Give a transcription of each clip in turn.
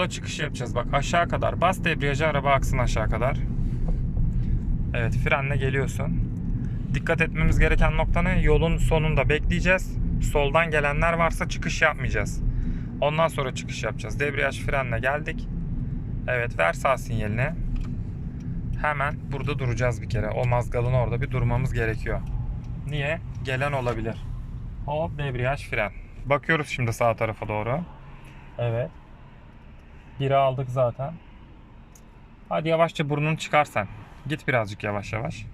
yola çıkış yapacağız. Bak aşağı kadar. Bas debriyajı araba aksın aşağı kadar. Evet frenle geliyorsun. Dikkat etmemiz gereken nokta ne? Yolun sonunda bekleyeceğiz. Soldan gelenler varsa çıkış yapmayacağız. Ondan sonra çıkış yapacağız. Debriyaj frenle geldik. Evet ver sağ sinyalini. Hemen burada duracağız bir kere. O mazgalın orada bir durmamız gerekiyor. Niye? Gelen olabilir. Hop debriyaj fren. Bakıyoruz şimdi sağ tarafa doğru. Evet. Biri aldık zaten. Hadi yavaşça burnunu çıkar sen. Git birazcık yavaş yavaş.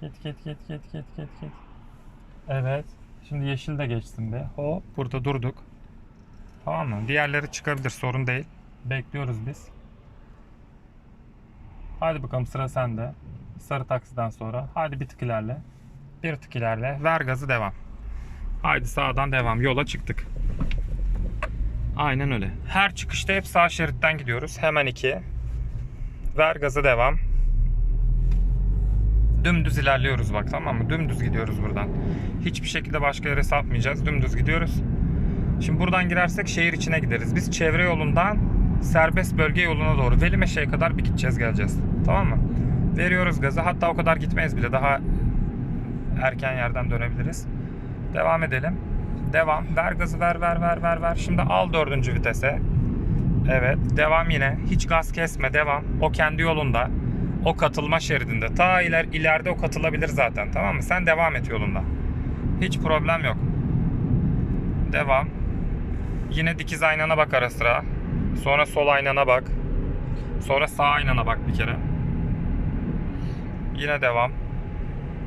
Git git git git git git git. Evet. Şimdi yeşil de geçsin be. Hop burada durduk. Tamam mı? Diğerleri çıkabilir sorun değil. Bekliyoruz biz. Hadi bakalım sıra sende. Sarı taksiden sonra. Hadi bir tık ilerle. Bir tık ilerle. Ver gazı devam. Haydi sağdan devam. Yola çıktık. Aynen öyle. Her çıkışta hep sağ şeritten gidiyoruz. Hemen iki. Ver gazı devam. Dümdüz ilerliyoruz bak tamam mı? Dümdüz gidiyoruz buradan. Hiçbir şekilde başka yere sapmayacağız. Dümdüz gidiyoruz. Şimdi buradan girersek şehir içine gideriz. Biz çevre yolundan serbest bölge yoluna doğru Velimeşe'ye kadar bir gideceğiz geleceğiz. Tamam mı? Veriyoruz gazı. Hatta o kadar gitmeyiz bile. Daha erken yerden dönebiliriz. Devam edelim. Devam. Ver gazı ver ver ver ver ver. Şimdi al dördüncü vitese. Evet. Devam yine. Hiç gaz kesme. Devam. O kendi yolunda. O katılma şeridinde. Ta iler, ileride o katılabilir zaten. Tamam mı? Sen devam et yolunda. Hiç problem yok. Devam. Yine dikiz aynana bak ara sıra. Sonra sol aynana bak. Sonra sağ aynana bak bir kere. Yine devam.